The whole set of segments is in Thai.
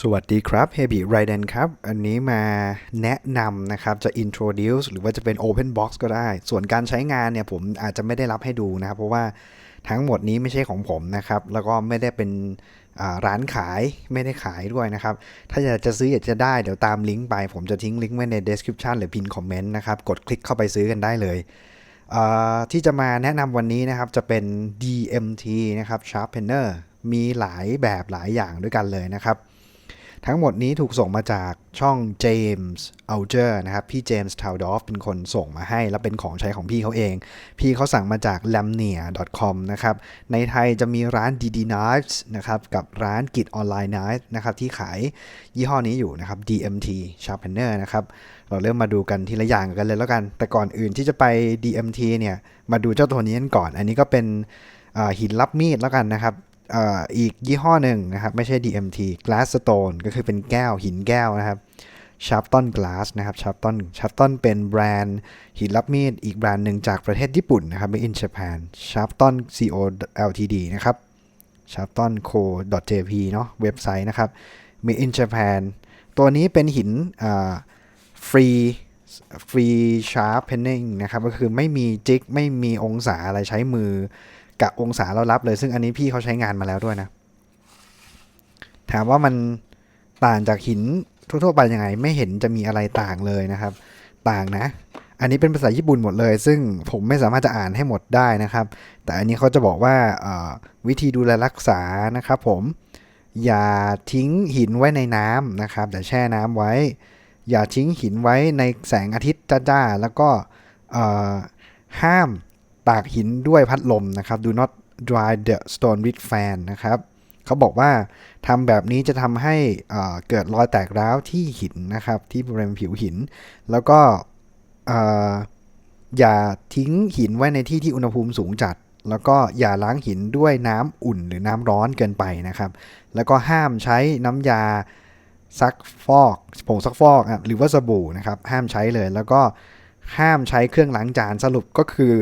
สวัสดีครับ h e b y r i d e n ครับ อันนี้มาแนะนำนะครับ จะ introduce หรือว่าจะเป็น open box ก็ได้ ส่วนการใช้งานเนี่ยผมอาจจะไม่ได้รับให้ดูนะครับ เพราะว่าทั้งหมดนี้ไม่ใช่ของผมนะครับ แล้วก็ไม่ได้เป็นร้านขายไม่ได้ขายด้วยนะครับ ถ้าอยากจะซื้ออยากจะได้เดี๋ยวตามลิงก์ไป ผมจะทิ้งลิงก์ไว้ใน description หรือ pin comment นะครับ กดคลิกเข้าไปซื้อกันได้เลยที่จะมาแนะนำวันนี้นะครับจะเป็น DMT นะครับ Sharpener มีหลายแบบหลายอย่างด้วยกันเลยนะครับ ทั้งหมดนี้ถูกส่งมาจากช่อง James a l g e r นะครับ พี่เจมส์ทาวดอฟเป็นคนส่งมาให้ และเป็นของใช้ของพี่เขาเอง พี่เขาสั่งมาจาก lamnia.com นะครับ ในไทยจะมีร้าน DD Knives นะครับ กับร้านกิจออนไลน์ Knife นะครับ ที่ขายยี่ห้อนี้อยู่นะครับ DMT Sharpener นะครับ เราเริ่มมาดูกันทีละอย่างกันเลยแล้วกัน แต่ก่อนอื่นที่จะไป DMT เนี่ย มาดูเจ้าตัวนี้กันก่อน อันนี้ก็เป็นหินรับมีดแล้วกันนะครับ อีกยี่ห้อหนึ่งนะครับ ไม่ใช่ DMT Glassstone ก็คือเป็นแก้วหินแก้วนะครับ Sharpton Glass นะครับ Sharpton Sharpton เป็นแบรนด์หินรับมีดอีกแบรนด์หนึ่งจากประเทศญี่ปุ่นนะครับ Made in Japan Sharpton Co Ltd นะครับ Sharpton Co jp เนาะเว็บไซต์นะครับ Made in Japan ตัวนี้เป็นหินฟรีฟรีชาร์ปเพนนิงนะครับ ก็คือไม่มีจิก ไม่มีองศาอะไรใช้มือ กะองศาเรารับเลย ซึ่งอันนี้พี่เขาใช้งานมาแล้วด้วยนะ ถามว่ามันต่างจากหินทั่วๆไปยังไง ไม่เห็นจะมีอะไรต่างเลยนะครับ ต่างนะ อันนี้เป็นภาษาญี่ปุ่นหมดเลย ซึ่งผมไม่สามารถจะอ่านให้หมดได้นะครับ แต่อันนี้เขาจะบอกว่าวิธีดูแลรักษานะครับผมอย่าทิ้งหินไว้ในน้ำนะครับแต่แช่น้ำไว้ อย่าทิ้งหินไว้ในแสงอาทิตย์จ้าๆแล้วก็ห้าม ตากหินด้วยพัดลมนะครับ do not dry the stone with fan นะครับเขาบอกว่าทำแบบนี้จะทำให้เกิดรอยแตกร้าวที่หินนะครับ ที่บริเวณผิวหิน แล้วก็อย่าทิ้งหินไว้ในที่ที่อุณหภูมิสูงจัด แล้วก็อย่าล้างหินด้วยน้ำอุ่นหรือน้ำร้อนเกินไปนะครับ แล้วก็ห้ามใช้น้ำยาซักฟอกผงซักฟอกหรือว่าสบู่นะครับ ห้ามใช้เลยแล้วก็ห้ามใช้เครื่องล้างจานสรุปก็คือ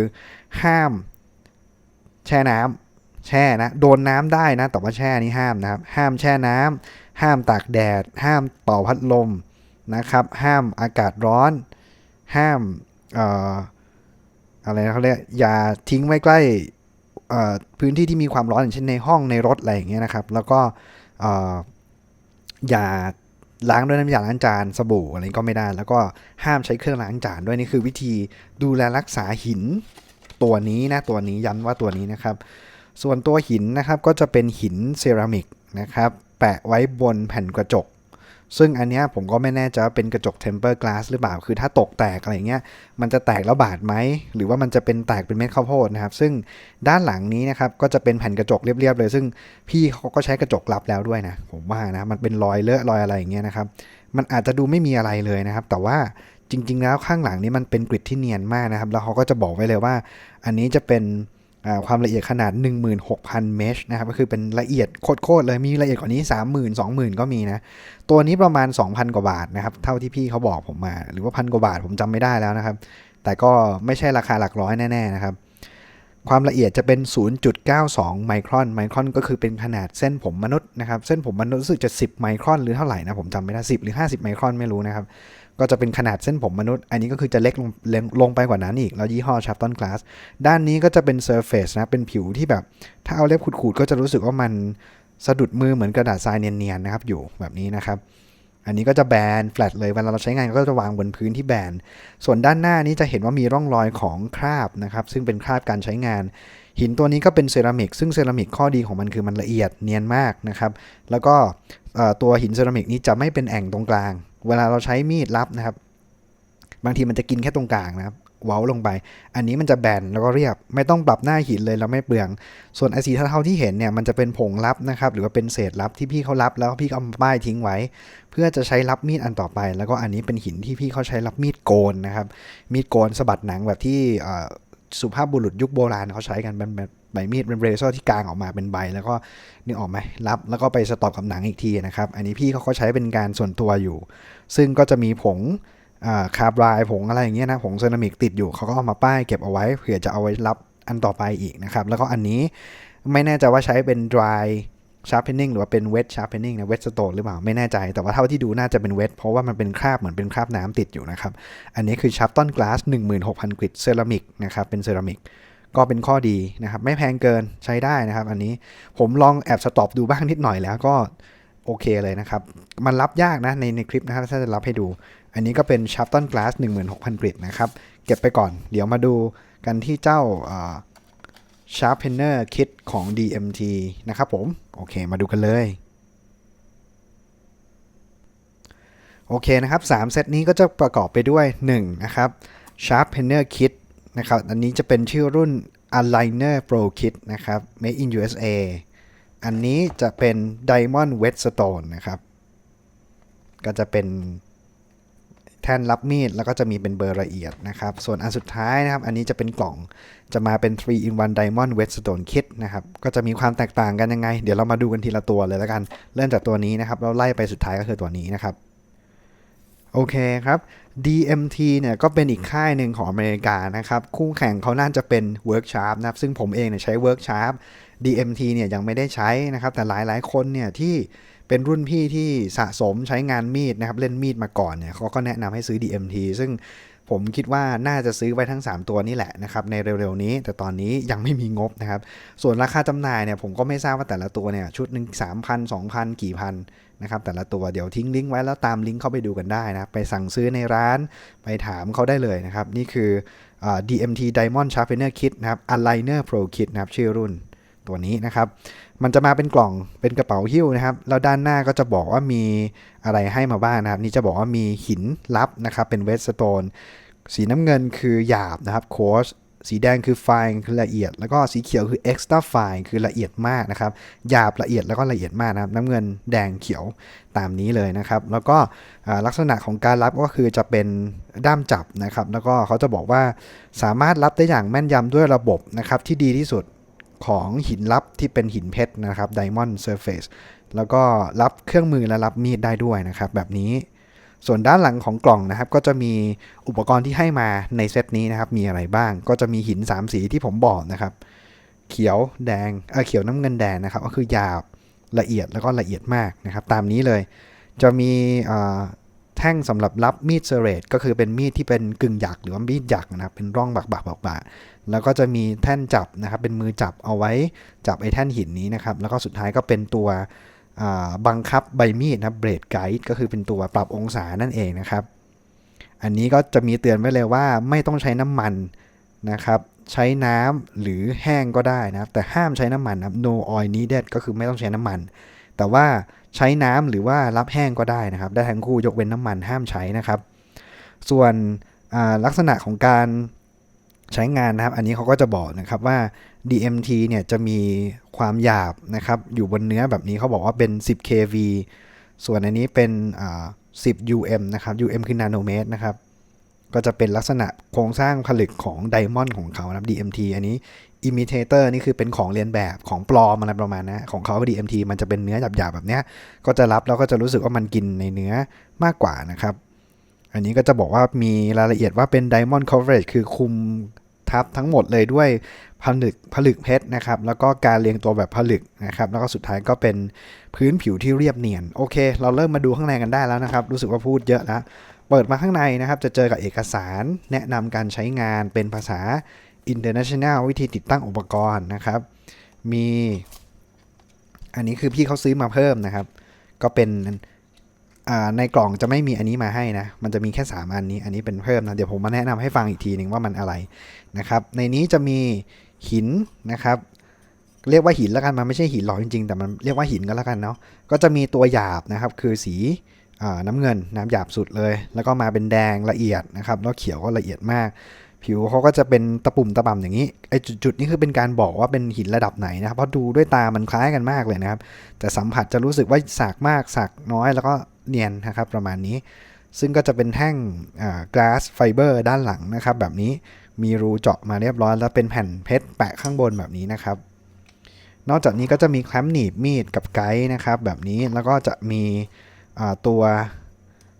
ห้าม แช่น้ำแช่นะ โดนน้ำได้นะ แต่ว่าแช่นี่ห้ามนะครับ ห้ามแช่น้ำห้ามตากแดด ห้ามเป่าพัดลมนะครับ ห้ามอากาศร้อน ห้ามออะไรนะเขาเรียกอย่าทิ้งไว้ใกล้พื้นที่ที่มีความร้อนอย่างเช่นในห้องในรถอะไรอย่างเงี้ยนะครับ แล้วก็เอ่ออย่าล้างด้วยน้ำยาล้างจานสบู่อะไรก็ไม่ได้ แล้วก็ห้ามใช้เครื่องล้างจานด้วยนี่คือวิธีดูแลรักษาหิน ตัวนี้นะตัวนี้ย้ำว่าตัวนี้นะครับ ส่วนตัวหินนะครับก็จะเป็นหินเซรามิกนะครับแปะไว้บนแผ่นกระจก ซึ่งอันเนี้ยผมก็ไม่แน่ใจว่าเป็นกระจกเทมเปอร์กลาสหรือเปล่า คือถ้าตกแตกอะไรเงี้ย มันจะแตกแล้วบาดไหม หรือว่ามันจะเป็นแตกเป็นเม็ดข้าวโพดนะครับ ซึ่งด้านหลังนี้นะครับก็จะเป็นแผ่นกระจกเรียบๆเลย ซึ่งพี่เขาก็ใช้กระจกรับแล้วด้วยนะ ผมว่านะ มันเป็นรอยเลอะรอยอะไรอย่างเงี้ยนะครับ มันอาจจะดูไม่มีอะไรเลยนะครับ แต่ว่า จริง ๆ แล้วข้างหลังนี้มันเป็นกริดที่เนียนมากนะครับ แล้วเขาก็จะบอกไว้เลยว่า อันนี้จะเป็นความละเอียดขนาด 16,000 เมชนะครับ ก็คือเป็นละเอียดโคตรๆเลยมีละเอียดกว่านี้ 30,000 20,000 ก็มีนะ ตัวนี้ประมาณ 2,000 กว่าบาทนะครับ เท่าที่พี่เขาบอกผมมา หรือว่าพันกว่าบาทผมจำไม่ได้แล้วนะครับ แต่ก็ไม่ใช่ราคาหลักร้อยแน่ๆนะครับ ความละเอียดจะเป็น 0.92 ไมครอน ไมครอนก็คือเป็นขนาดเส้นผมมนุษย์นะครับ เส้นผมมนุษย์รู้สึกจะ 10 ไมครอนหรือเท่าไหร่นะผมจำไม่ได้ 10 หรือ 50 ไมครอนไม่รู้นะครับ ก็จะเป็นขนาดเส้นผมมนุษย์ อันนี้ก็คือจะเล็กลงลงลงไปกว่านั้นอีก แล้วยี่ห้อ Sharpton Glass ด้านนี้ก็จะเป็น surface นะ เป็นผิวที่แบบ ถ้าเอาเล็บขูดๆ ก็จะรู้สึกว่ามันสะดุดมือเหมือนกระดาษทรายเนียนๆนะครับ อยู่แบบนี้นะครับ อันนี้ก็จะแบนแฟลตเลยเวลาเราใช้งานก็จะวางบนพื้นที่แบน ส่วนด้านหน้านี้จะเห็นว่ามีร่องรอยของคราบนะครับ ซึ่งเป็นคราบการใช้งาน หินตัวนี้ก็เป็นเซรามิก ซึ่งเซรามิกข้อดีของมันคือมันละเอียดเนียนมากนะครับ แล้วก็ตัวหินเซรามิกนี้จะไม่เป็นแอ่งตรงกลาง เวลาเราใช้มีดรับนะครับ บางทีมันจะกินแค่ตรงกลางนะครับเว้าลงไป อันนี้มันจะแบนแล้วก็เรียบ ไม่ต้องปรับหน้าหินเลยแล้วไม่เปลือง ส่วนไอสีเทาๆที่เห็นเนี่ยมันจะเป็นผงลับนะครับ หรือว่าเป็นเศษลับที่พี่เขารับแล้วพี่ก็เอาป้ายทิ้งไว้ เพื่อจะใช้รับมีดอันต่อไป แล้วก็อันนี้เป็นหินที่พี่เขาใช้รับมีดโกนนะครับ มีดโกนสะบัดหนังแบบที่สุภาพบุรุษยุคโบราณเขาใช้กันเป็นแบบใบมีดเป็นเรเซอร์ที่กลางออกมาเป็นใบ แล้วก็นึกออกไหมรับแล้วก็ไปสต็อกกับหนังอีกทีนะครับ อันนี้พี่เขาก็ใช้เป็นการส่วนตัวอยู่ ซึ่งก็จะมีผงคาร์บรายผงอะไรอย่างเงี้ยนะผงเซรามิกติดอยู่เขาก็เอามาป้ายเก็บเอาไว้เผื่อจะเอาไว้รับอันต่อไปอีกนะครับ แล้วก็อันนี้ไม่แน่ใจว่าใช้เป็น dry sharpening หรือว่าเป็น wet sharpening นะ wet stone หรือเปล่าไม่แน่ใจ แต่ว่าเท่าที่ดูน่าจะเป็น wet เพราะว่ามันเป็นคราบเหมือนเป็นคราบน้ำติดอยู่นะครับ อันนี้คือ Sharpton Glass 16,000 กริดเซรามิกนะครับเป็นเซรามิกก็เป็นข้อดีนะครับ ไม่แพงเกินใช้ได้นะครับ อันนี้ผมลองแอบสต็อปดูบ้างนิดหน่อยแล้วก็ โอเคเลยนะครับ มันรับยากนะในในคลิปนะครับถ้าจะรับให้ดู อันนี้ก็เป็น Sharpton Glass 16,000กริดนะครับ เก็บไปก่อน เดี๋ยวมาดูกันที่เจ้า Sharpener Kit ของ DMT นะครับผม โอเคมาดูกันเลย โอเคนะครับ3เซตนี้ก็จะประกอบไปด้วย 1 นะครับ Sharpener Kit นะครับ อันนี้จะเป็นชื่อรุ่น Aligner Pro Kit นะครับ Made in USA อันนี้จะเป็น Diamond Whetstone นะครับ ก็จะเป็นแท่นรับมีด แล้วก็จะมีเป็นเบอร์ละเอียดนะครับ ส่วนอันสุดท้ายนะครับ อันนี้จะเป็นกล่องจะมาเป็น 3 in 1 Diamond Whetstone Kit นะครับ ก็จะมีความแตกต่างกันยังไง เดี๋ยวเรามาดูกันทีละตัวเลยแล้วกัน เริ่มจากตัวนี้นะครับแล้วไล่ไปสุดท้ายก็คือตัวนี้นะครับ โอเคครับ DMT เนี่ยก็เป็นอีกค่ายหนึ่งของอเมริกานะครับ คู่แข่งเขาน่าจะเป็น Worksharp นะครับ ซึ่งผมเองเนี่ยใช้ Worksharp DMT เนี่ยยังไม่ได้ใช้นะครับ แต่หลายๆ คนเนี่ยที่เป็นรุ่นพี่ที่สะสมใช้งานมีดนะครับ เล่นมีดมาก่อนเนี่ยเขาก็แนะนำให้ซื้อ DMT ซึ่งผมคิดว่าน่าจะซื้อไว้ทั้ง 3 ตัวนี่แหละนะครับในเร็วๆนี้ แต่ตอนนี้ยังไม่มีงบนะครับ ส่วนราคาจำหน่ายเนี่ยผมก็ไม่ทราบว่าแต่ละตัวเนี่ยชุดหนึ่ง3,000 2,000กี่พันนะครับแต่ละตัวเดี๋ยวทิ้งลิงก์ไว้แล้วตามลิงก์เข้าไปดูกันได้นะไปสั่งซื้อในร้านไปถามเขาได้เลยนะครับ นี่คือ DMT Diamond Sharpener Kit นะครับ Aligner Pro Kit นะครับชื่อรุ่น ตัวนี้นะครับ มันจะมาเป็นกล่องเป็นกระเป๋าหิ้วนะครับแล้วด้านหน้าก็จะบอกว่ามีอะไรให้มาบ้างนะครับ นี่จะบอกว่ามีหินลับนะครับเป็นเวสโตนสีน้ำเงินคือหยาบนะครับโคสสีแดงคือ fine คือละเอียด แล้วก็สีเขียวคือ extra fine คือละเอียดมากนะครับ หยาบละเอียดแล้วก็ละเอียดมากนะครับ น้ำเงินแดงเขียวตามนี้เลยนะครับ แล้วก็ลักษณะของการรับก็คือจะเป็นด้ามจับนะครับ แล้วก็เขาจะบอกว่าสามารถรับได้อย่างแม่นยำด้วยระบบนะครับที่ดีที่สุด ของหินลับที่เป็นหินเพชรนะครับ Diamond Surface แล้วก็รับเครื่องมือและรับมีดได้ด้วยนะครับ แบบนี้ ส่วนด้านหลังของกล่องนะครับ ก็จะมีอุปกรณ์ที่ให้มาในเซตนี้นะครับ มีอะไรบ้าง ก็จะมีหิน 3 สีที่ผมบอกนะครับ เขียวแดงเออเขียวน้ำเงินแดงนะครับ ก็คือหยาบละเอียดแล้วก็ละเอียดมากนะครับ ตามนี้เลย จะมีแท่งสำหรับรับมีดเซเรตก็คือเป็นมีดที่เป็นกึ่งหยักหรือว่ามีดหยักนะครับ เป็นร่องบักบักบักบัก แล้วก็จะมีแท่นจับนะครับ เป็นมือจับเอาไว้จับไอ้แท่นหินนี้นะครับ แล้วก็สุดท้ายก็เป็นตัวบังคับใบมีดนะเบรดไกด์ก็คือเป็นตัวปรับองศานั่นเองนะครับ อันนี้ก็จะมีเตือนไว้เลยว่าไม่ต้องใช้น้ำมันนะครับ ใช้น้ำหรือแห้งก็ได้นะครับ แต่ห้ามใช้น้ำมันนะ no oil needed ก็คือไม่ต้องใช้น้ำมัน แต่ว่าใช้น้ำหรือว่ารับแห้งก็ได้นะครับ ได้ทั้งคู่ยกเว้นน้ำมันห้ามใช้นะครับ ส่วนลักษณะของการ ใช้งานนะครับ อันนี้เขาก็จะบอกนะครับว่า DMT เนี่ยจะมีความหยาบนะครับ อยู่บนเนื้อแบบนี้เขาบอกว่าเป็น 10 kV ส่วนอันนี้เป็น10 UM นะครับ UM คือนาโนเมตรนะครับ ก็จะเป็นลักษณะโครงสร้างผลึกของไดมอนด์ของเขานะครับ DMT อันนี้ imitator นี่คือเป็นของเรียนแบบของปลอมอะไรประมาณนะของเขา DMT มันจะเป็นเนื้อหยาบๆแบบเนี้ย ก็จะรับแล้วก็จะรู้สึกว่ามันกินในเนื้อมากกว่านะครับอันนี้ก็จะบอกว่ามีรายละเอียดว่าเป็น diamond coverage คือคุม ทับทั้งหมดเลยด้วยผลึกผลึกเพชรนะครับแล้วก็การเรียงตัวแบบผลึกนะครับแล้วก็สุดท้ายก็เป็นพื้นผิวที่เรียบเนียนโอเค เราเริ่มมาดูข้างในกันได้แล้วนะครับ รู้สึกว่าพูดเยอะแล้วเปิดมาข้างในนะครับ จะเจอกับเอกสารแนะนำการใช้งานเป็นภาษา international วิธีติดตั้งอุปกรณ์นะครับ มี อันนี้คือพี่เขาซื้อมาเพิ่มนะครับ ก็เป็น ในกล่องจะไม่มีอันนี้มาให้นะ มันจะมีแค่ 3 อันนี้ อันนี้เป็นเพิ่มนะ เดี๋ยวผมมาแนะนำให้ฟังอีกทีหนึ่งว่ามันอะไรนะครับ ในนี้จะมีหินนะครับ เรียกว่าหินแล้วกัน มันไม่ใช่หินหรอกจริงๆ แต่มันเรียกว่าหินก็แล้วกันเนาะ ก็จะมีตัวหยาบนะครับ คือสีอน้ำเงินน้ำหยาบสุดเลย แล้วก็มาเป็นแดงละเอียดนะครับ แล้วเขียวก็ละเอียดมาก ผิวเขาก็จะเป็นตะปุ่มตะป่ำอย่างนี้ ไอ้จุดๆนี้คือเป็นการบอกว่าเป็นหินระดับไหนนะครับ เพราะดูด้วยตามันคล้ายกันมากเลยนะครับ แต่สัมผัสจะรู้สึกว่าสากมากสากน้อย แล้วก็ เนียนนะครับประมาณนี้ ซึ่งก็จะเป็นแท่งอ่า glass fiber ด้านหลังนะครับแบบนี้มีรูเจาะมาเรียบร้อยแล้วเป็นแผ่นเพชรแปะข้างบนแบบนี้นะครับ นอกจากนี้ก็จะมีแคมป์หนีบมีดกับไกด์นะครับแบบนี้แล้วก็จะมีตัว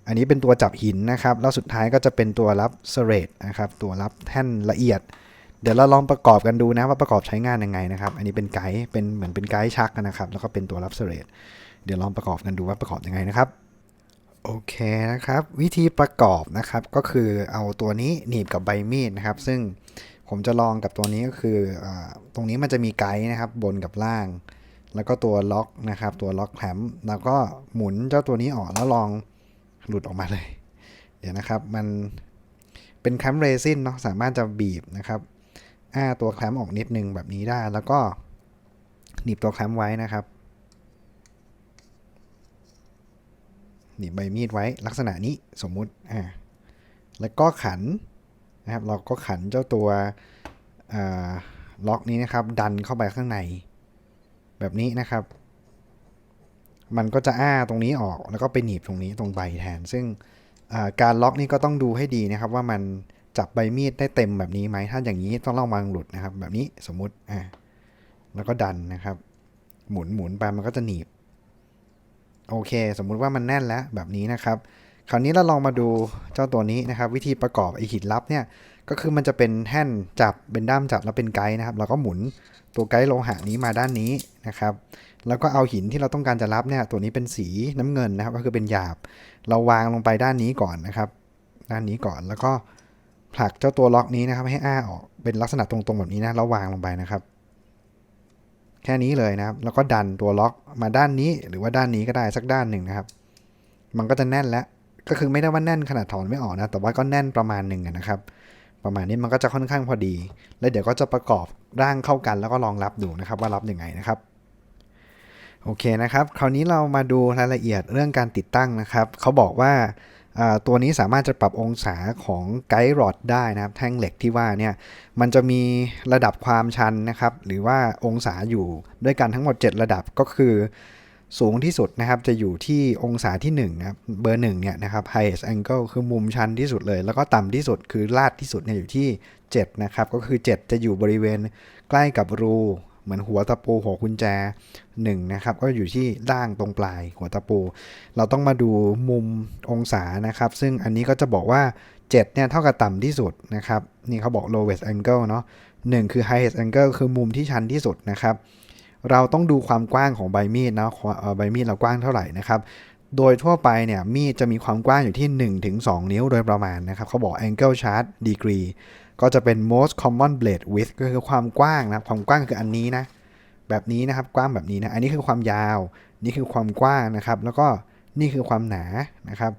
อันนี้เป็นตัวจับหินนะครับ แล้วสุดท้ายก็จะเป็นตัวรับเสเรตนะครับ ตัวรับแท่นละเอียด เดี๋ยวเราลองประกอบกันดูนะว่าประกอบใช้งานยังไงนะครับ อันนี้เป็นไกด์เป็นเหมือนเป็นไกด์ชักนะครับ แล้วก็เป็นตัวรับเสลดเดี๋ยวลองประกอบกันดูว่าประกอบยังไงนะครับ โอเคนะครับ วิธีประกอบนะครับก็คือเอาตัวนี้หนีบกับใบมีดนะครับ ซึ่งผมจะลองกับตัวนี้ก็คืออตรงนี้มันจะมีไกด์นะครับบนกับล่าง แล้วก็ตัวล็อกนะครับ ตัวล็อกแคมแล้วก็หมุนเจ้าตัวนี้ออกแล้วลองหลุดออกมาเลย เดี๋ยวนะครับมันเป็นแคมเรซินเนาะสามารถจะบีบนะครับอ้าตัวแคมออกนิดนึงแบบนี้ได้ แล้วก็หนีบตัวแคมไว้นะครับ หนีบใบมีดไว้ลักษณะนี้สมมุติอ่าแล้วก็ขันนะครับเราก็ขันเจ้าตัวล็อกนี้นะครับ ดันเข้าไปข้างใน แบบนี้นะครับ มันก็จะอ้าตรงนี้ออกแล้วก็ไปหนีบตรงนี้ตรงใบแทน ซึ่งการล็อกนี่ก็ต้องดูให้ดีนะครับ ว่ามันจับใบมีดได้เต็มแบบนี้ไหมถ้าอย่างนี้ต้องระวังหลุดนะครับ แบบนี้สมมุติอ่าแล้วก็ดันนะครับ หมุนหมุนไปมันก็จะหนีบ โอเค สมมุติว่ามันแน่นแล้วแบบนี้นะครับ คราวนี้เราลองมาดูเจ้าตัวนี้นะครับ วิธีประกอบไอหินลับเนี่ยก็คือมันจะเป็นแท่นจับเป็นด้ามจับแล้วเป็นไกด์นะครับเราก็หมุนตัวไกด์โลหะนี้มาด้านนี้นะครับ แล้วก็เอาหินที่เราต้องการจะรับเนี่ยตัวนี้เป็นสีน้ำเงินนะครับ ก็คือเป็นหยาบ เราวางลงไปด้านนี้ก่อนนะครับ ด้านนี้ก่อนแล้วก็ผลักเจ้าตัวล็อกนี้นะครับ ให้อ้าออกเป็นลักษณะตรงๆแบบนี้นะแล้ววางลงไปนะครับ แค่นี้เลยนะครับ แล้วก็ดันตัวล็อกมาด้านนี้หรือว่าด้านนี้ก็ได้สักด้านหนึ่งนะครับ มันก็จะแน่นแล้ว ก็คือไม่ได้ว่าแน่นขนาดถอนไม่ออกนะ แต่ว่าก็แน่นประมาณหนึ่งนะครับ ประมาณนี้มันก็จะค่อนข้างพอดี แล้วเดี๋ยวก็จะประกอบร่างเข้ากันแล้วก็ลองรับดูนะครับ ว่ารับยังไงนะครับโอเคนะครับ คราวนี้เรามาดูรายละเอียดเรื่องการติดตั้งนะครับ เขาบอกว่า ตัวนี้สามารถจะปรับองศาของไกด์รอดได้นะครับ แท่งเหล็กที่ว่าเนี่ย มันจะมีระดับความชันนะครับ หรือว่าองศาอยู่ด้วยกันทั้งหมด 7 ระดับก็คือ สูงที่สุดนะครับ จะอยู่ที่องศาที่1นะครับ เบอร์1เนี่ยนะครับ highest angle คือมุมชันที่สุดเลย แล้วก็ต่ำที่สุดคือลาดที่สุดเนี่ยอยู่ที่ 7 นะครับ ก็คือ 7 จะอยู่บริเวณใกล้กับรู เหมือนหัวตะปูหัวกุญแจ1นะครับก็อยู่ที่ล่างตรงปลายหัวตะปู เราต้องมาดูมุมองศานะครับ ซึ่งอันนี้ก็จะบอกว่า 7 เนี่ยเท่ากับต่ำที่สุดนะครับ นี่เขาบอก lowest angle เนาะ1คือ highest angle คือมุมที่ชันที่สุดนะครับ เราต้องดูความกว้างของใบมีดนะใบมีดเรากว้างเท่าไหร่นะครับโดยทั่วไปเนี่ยมีดจะมีความกว้างอยู่ที่ 1-2 นิ้วโดยประมาณนะครับเขาบอก angle chart degree ก็จะเป็น most common blade width ก็คือความกว้างนะความกว้างคืออันนี้นะ แบบนี้นะครับกว้างแบบนี้นะ อันนี้คือความยาว นี่คือความกว้างนะครับ แล้วก็นี่คือความหนานะครับ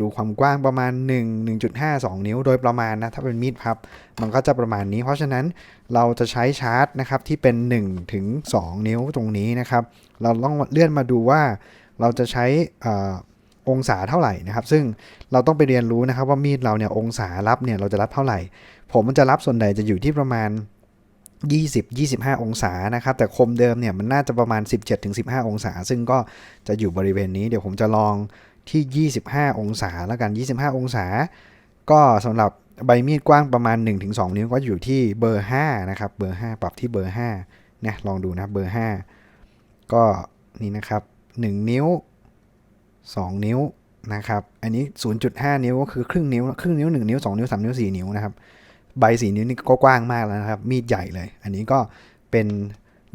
ดูความกว้างประมาณ 1 1.5 2 นิ้วโดยประมาณนะ ถ้าเป็นมีดพับ มันก็จะประมาณนี้ เพราะฉะนั้นเราจะใช้ชาร์ตนะครับที่เป็น1ถึง2นิ้วตรงนี้นะครับ เราต้องเลื่อนมาดูว่าเราจะใช้องศาเท่าไหร่นะครับ ซึ่งเราต้องไปเรียนรู้นะครับว่ามีดเราเนี่ยองศารับเนี่ยเราจะรับเท่าไหร่ ผมมันจะรับส่วนใหญ่จะอยู่ที่ประมาณ 20-25 องศานะครับ แต่คมเดิมเนี่ยมันน่าจะประมาณ 17-15 องศา ซึ่งก็จะอยู่บริเวณนี้เดี๋ยวผมจะลองที่ 25 องศาแล้วกัน 25 องศา ก็สำหรับใบมีดกว้างประมาณ 1-2 นิ้วก็อยู่ที่เบอร์ 5 นะครับ เบอร์ 5 ปรับที่เบอร์ 5 นะ ลองดูนะ เบอร์ 5 ก็นี่นะครับ 1 นิ้ว 2 นิ้วนะครับ อันนี้ 0.5 นิ้วก็คือครึ่งนิ้ว ครึ่งนิ้ว 1 นิ้ว 2 นิ้ว 3 นิ้ว 4 นิ้วนะครับ ใบสีนิ้วนี่ก็กว้างมากแล้วนะครับ มีดใหญ่เลย อันนี้ก็เป็น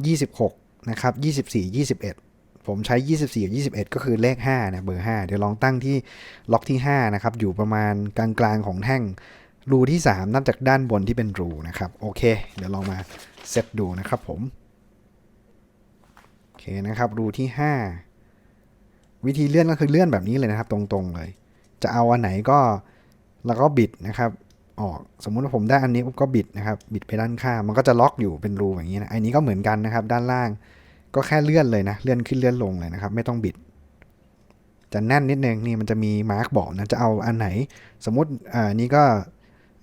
26 นะครับ 24 21 ผมใช้ 24กับ21 ก็คือเลข5นะเบอร์ 5 เดี๋ยวลองตั้งที่ล็อกที่ 5 นะครับ อยู่ประมาณกลางๆของแท่ง รูที่ 3 นับจากด้านบนที่เป็นรูนะครับ โอเค เดี๋ยวลองมาเซตดูนะครับผม โอเคนะครับ รูที่ 5 วิธีเลื่อนก็คือเลื่อนแบบนี้เลยนะครับ ตรงๆเลย จะเอาอันไหนก็แล้วก็บิดนะครับ ออก สมมุติว่าผมได้อันนี้ก็บิดนะครับ บิดไปด้านข้างมันก็จะล็อกอยู่เป็นรูอย่างนี้นะอันนี้ก็เหมือนกันนะครับ ด้านล่าง ก็แค่เลื่อนเลยนะ เลื่อนขึ้นเลื่อนลงเลยนะครับ ไม่ต้องบิด จะแน่นนิดนึงนี่มันจะมีมาร์กบอกนะ จะเอาอันไหน สมมติอ่านี่ก็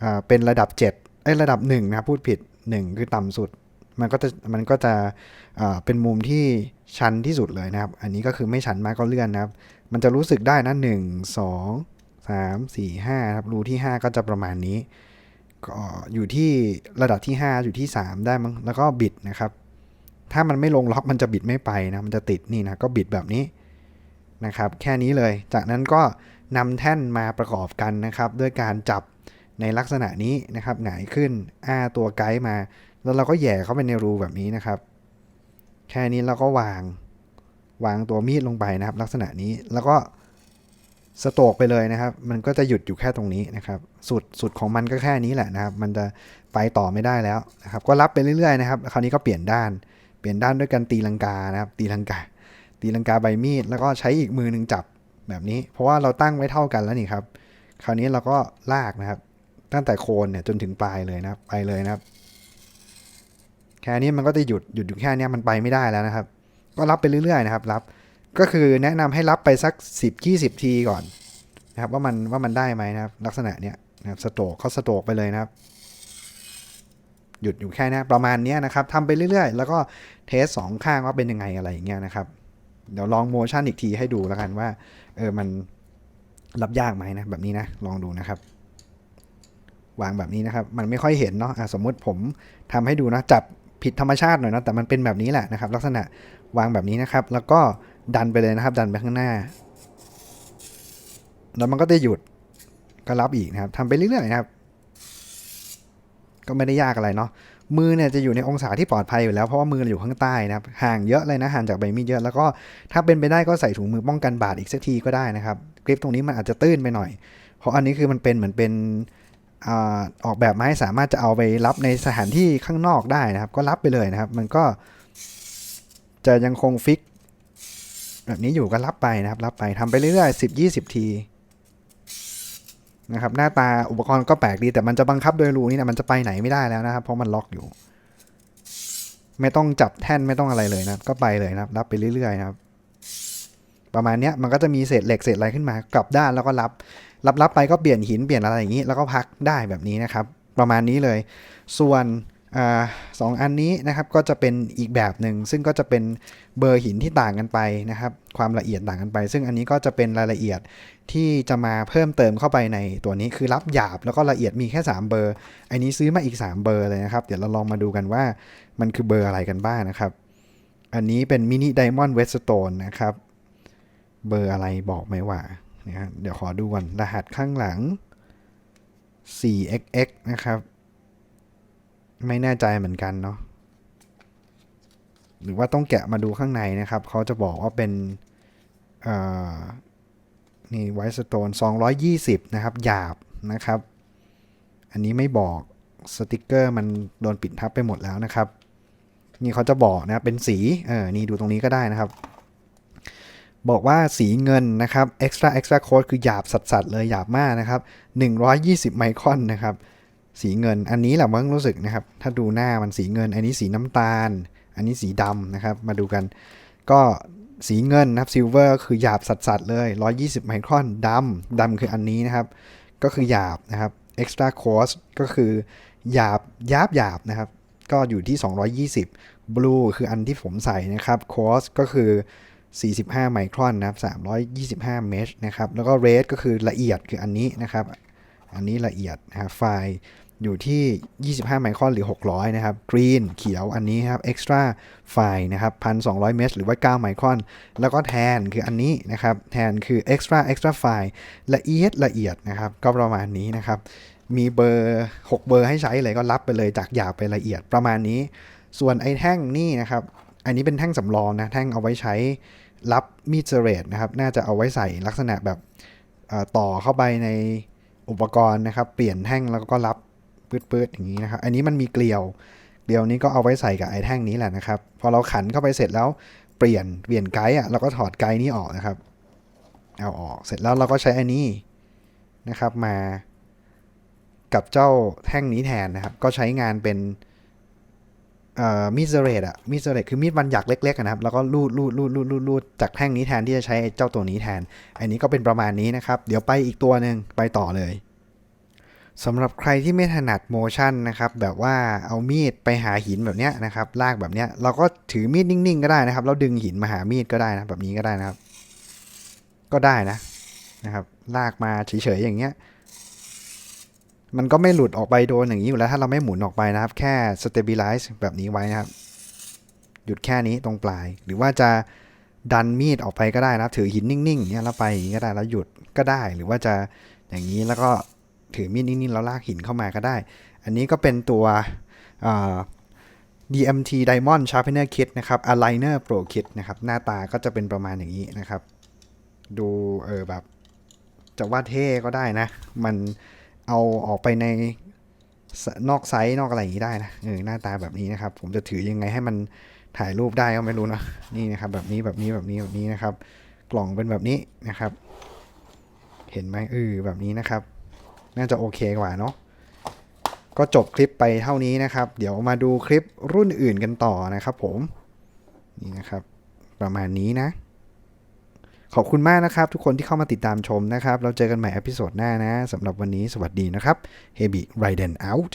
อ่าเป็นระดับ7ไอ้ระดับ1นะครับพูดผิด 1 คือต่ำสุด มันก็จะมันก็จะอ่าเป็นมุมที่ชันที่สุดเลยนะครับ อันนี้ก็คือไม่ชันมากก็เลื่อนนะครับ มันจะรู้สึกได้นะ1 2 3 4 5ครับรูที่ 5 ก็จะประมาณนี้ ก็อยู่ที่ระดับที่ 5 อยู่ที่ 3 ได้มั้งแล้วก็บิดนะครับ ถ้ามันไม่ลงล็อกมันจะบิดไม่ไปนะมันจะติดนี่นะก็บิดแบบนี้นะครับ แค่นี้เลย จากนั้นก็นำแท่นมาประกอบกันนะครับ ด้วยการจับในลักษณะนี้นะครับหงายขึ้นอ้าตัวไกด์มา แล้วเราก็แย่เข้าไปในรูแบบนี้นะครับ แค่นี้เราก็วางวางตัวมีดลงไปนะครับ ลักษณะนี้แล้วก็ สโตกไปเลยนะครับ มันก็จะหยุดอยู่แค่ตรงนี้นะครับ สุดสุดของมันก็แค่นี้แหละนะครับ มันจะไปต่อไม่ได้แล้วนะครับ ก็รับไปเรื่อยๆนะครับ คราวนี้ก็เปลี่ยนด้าน เปลี่ยนด้านด้วยการตีลังกานะครับ ตีลังกา ตีลังกาใบมีด แล้วก็ใช้อีกมือหนึ่งจับแบบนี้ เพราะว่าเราตั้งไว้เท่ากันแล้วนี่ครับ คราวนี้เราก็ลากนะครับ ตั้งแต่โคนเนี่ยจนถึงปลายเลยนะครับ ไปเลยนะครับ แค่นี้มันก็จะหยุด หยุดอยู่แค่นี้มันไปไม่ได้แล้วนะครับ ก็รับไปเรื่อยๆนะครับ รับ ก็คือแนะนำให้รับไปสัก 10 20 ทีก่อนนะครับว่ามันว่ามันได้ไหมนะครับ ลักษณะเนี้ยนะครับสโตกเขาสโตกไปเลยนะครับ หยุดอยู่แค่นี้ประมาณเนี้ยนะครับทำไปเรื่อยๆ แล้วก็เทสสองข้างว่าเป็นยังไงอะไรอย่างเงี้ยนะครับ เดี๋ยวลองโมชั่นอีกทีให้ดูแล้วกันว่าเออมันรับยากไหมนะแบบนี้นะลองดูนะครับ วางแบบนี้นะครับ มันไม่ค่อยเห็นเนาะะสมมุติผมทำให้ดูนะจับผิดธรรมชาติหน่อยนะแต่มันเป็นแบบนี้แหละนะครับ ลักษณะวางแบบนี้นะครับ แล้วก็ ดันไปเลยนะครับ ดันไปข้างหน้า แล้วมันก็จะหยุดก็รับอีกนะครับทำไปเรื่อยๆนะครับ ก็ไม่ได้ยากอะไรเนาะมือเนี่ยจะอยู่ในองศาที่ปลอดภัยอยู่แล้วเพราะว่ามือเราอยู่ข้างใต้นะครับห่างเยอะเลยนะห่างจากใบมีดเยอะแล้วก็ถ้าเป็นไปได้ก็ใส่ถุงมือป้องกันบาดอีกสักทีก็ได้นะครับกริปตรงนี้มันอาจจะตื้นไปหน่อย เพราะอันนี้คือมันเป็นเหมือนเป็นอออกแบบมาให้สามารถจะเอาไปรับในสถานที่ข้างนอกได้นะครับ ก็รับไปเลยนะครับ มันก็จะยังคงฟิก แบบนี้อยู่ก็รับไปนะครับ รับไปทำไปเรื่อยๆสิบยี่สิบทีนะครับหน้าตาอุปกรณ์ก็แปลกดีแต่มันจะบังคับโดยรูนี่นะมันจะไปไหนไม่ได้แล้วนะครับ เพราะมันล็อกอยู่ ไม่ต้องจับแท่นไม่ต้องอะไรเลยนะครับ ก็ไปเลยนะครับ รับไปเรื่อยๆนะครับ ประมาณเนี้ยมันก็จะมีเศษเหล็กเศษอะไรขึ้นมากลับด้านแล้วก็รับ รับรับไปก็เปลี่ยนหินเปลี่ยนอะไรอย่างนี้ แล้วก็พักได้แบบนี้นะครับ ประมาณนี้เลย ส่วน สองอันนี้นะครับก็จะเป็นอีกแบบหนึ่งซึ่งก็จะเป็นเบอร์หินที่ต่างกันไปนะครับ ความละเอียดต่างกันไป ซึ่งอันนี้ก็จะเป็นรายละเอียดที่จะมาเพิ่มเติมเข้าไปในตัวนี้คือรับหยาบแล้วก็ละเอียดมีแค่ 3 เบอร์ อันนี้ซื้อมาอีก 3 เบอร์เลยนะครับ เดี๋ยวเราลองมาดูกันว่ามันคือเบอร์อะไรกันบ้างนะครับ อันนี้เป็นมินิไดมอนด์เวสโตนนะครับ เบอร์อะไรบอกไหมว่านะฮะเดี๋ยวขอดูก่อนรหัสข้างหลัง 4xx นะครับ ไม่แน่ใจเหมือนกันเนาะหรือว่าต้องแกะมาดูข้างในนะครับ เขาจะบอกว่าเป็นนี่ไวสโตน220 นะครับ หยาบนะครับ อันนี้ไม่บอกสติกเกอร์มันโดนปิดทับไปหมดแล้วนะครับ นี่เขาจะบอกนะเป็นสีเออนี่ดูตรงนี้ก็ได้นะครับ บอกว่าสีเงินนะครับ extra extra code คือหยาบสัดๆเลยหยาบมากนะครับ 120 ไมครอนนะครับ สีเงิน อันนี้แหละมั้งรู้สึกนะครับ ถ้าดูหน้ามันสีเงิน อันนี้สีน้ำตาล อันนี้สีดำนะครับ มาดูกัน ก็สีเงินนะครับซิลเวอร์คือหยาบสัดๆเลย 120 ไมครอนดำดำคืออันนี้นะครับ ก็คือหยาบนะครับ extra coarse ก็คือหยาบหยาบหยาบนะครับ ก็อยู่ที่ 220 blue คืออันที่ผมใส่นะครับ coarse ก็คือ 45 ไมครอนนะครับ325 เมชนะครับ แล้วก็ red ก็คือละเอียดคืออันนี้นะครับ อันนี้ละเอียดนะครับไฟล์ อยู่ที่ 25 ไมครอนหรือ 600 นะครับ green เขียว อันนี้ครับ extra ไฟนะครับ 1,200 เมชหรือว่า 9 ไมครอน แล้วก็แทนคืออันนี้นะครับ แทนคือ extra extra ไฟล์ละเอียดละเอียดนะครับ ก็ประมาณนี้นะครับ มีเบอร์ 6 เบอร์ให้ใช้เลยก็รับไปเลยจากหยาบไปละเอียดประมาณนี้ ส่วนไอ้แท่งนี่นะครับ อันนี้เป็นแท่งสำรองนะ แท่งเอาไว้ใช้รับมีดเซเรตนะครับ น่าจะเอาไว้ใส่ลักษณะแบบต่อเข้าไปในอุปกรณ์นะครับ เปลี่ยนแท่งแล้วก็รับ ปืดๆอย่างนี้นะครับ อันนี้มันมีเกลียว เกลียวนี้ก็เอาไว้ใส่กับไอ้แท่งนี้แหละนะครับ พอเราขันเข้าไปเสร็จแล้วเปลี่ยน เปลี่ยนไกด์อะ เราก็ถอดไกด์นี้ออกนะครับ เอาออก เสร็จแล้วเราก็ใช้อันนี้นะครับมา กับเจ้าแท่งนี้แทนนะครับ ก็ใช้งานเป็นมีดเซเรตอะมีดเซเรตคือมีดมันหยักเล็กๆนะครับ แล้วก็ลูดลูดลูดลูดลูดลูดจากแท่งนี้แทนที่จะใช้เจ้าตัวนี้แทน อันนี้ก็เป็นประมาณนี้นะครับ เดี๋ยวไปอีกตัวหนึ่งไปต่อเลย สำหรับใครที่ไม่ถนัดโมชั่นนะครับแบบว่าเอามีดไปหาหินแบบเนี้ยนะครับลากแบบเนี้ยเราก็ถือมีดนิ่งๆ ก็ได้นะครับแล้วดึงหินมาหามีดก็ได้นะแบบนี้ก็ได้นะครับ ก็ได้นะนะครับ ลากมาเฉยๆอย่างเงี้ยมันก็ไม่หลุดออกไปโดนอย่างนี้อยู่แล้วถ้าเราไม่หมุนออกไปนะครับ แค่ stabilize แบบนี้ไว้นะครับ หยุดแค่นี้ตรงปลาย หรือว่าจะดันมีดออกไปก็ได้นะครับ ถือหินนิ่งๆเงี้ยแล้วไปอย่างงี้ก็ได้แล้วหยุดก็ได้หรือว่าจะอย่างนี้แล้วก็ ถือมีดนิ่งๆแล้วลากหินเข้ามาก็ได้ อันนี้ก็เป็นตัว DMT Diamond Sharpener Kit นะครับ Aligner Pro Kit นะครับ หน้าตาก็จะเป็นประมาณอย่างนี้นะครับ ดูเออแบบจะว่าเท่ก็ได้นะ มันเอาออกไปในนอกไซส์นอกอะไรอย่างนี้ได้นะเออหน้าตาแบบนี้นะครับ ผมจะถือยังไงให้มันถ่ายรูปได้ก็ไม่รู้นะนี่นะครับ แบบนี้แบบนี้แบบนี้แบบนี้นะครับ กล่องเป็นแบบนี้นะครับ เห็นไหมเออแบบนี้นะครับ น่าจะโอเคกว่าเนาะก็จบคลิปไปเท่านี้นะครับ เดี๋ยวมาดูคลิปรุ่นอื่นกันต่อนะครับผม นี่นะครับ ประมาณนี้นะ ขอบคุณมากนะครับทุกคนที่เข้ามาติดตามชมนะครับ เราเจอกันใหม่อพิโซดหน้านะสำหรับวันนี้สวัสดีนะครับ h e b i r i d e n out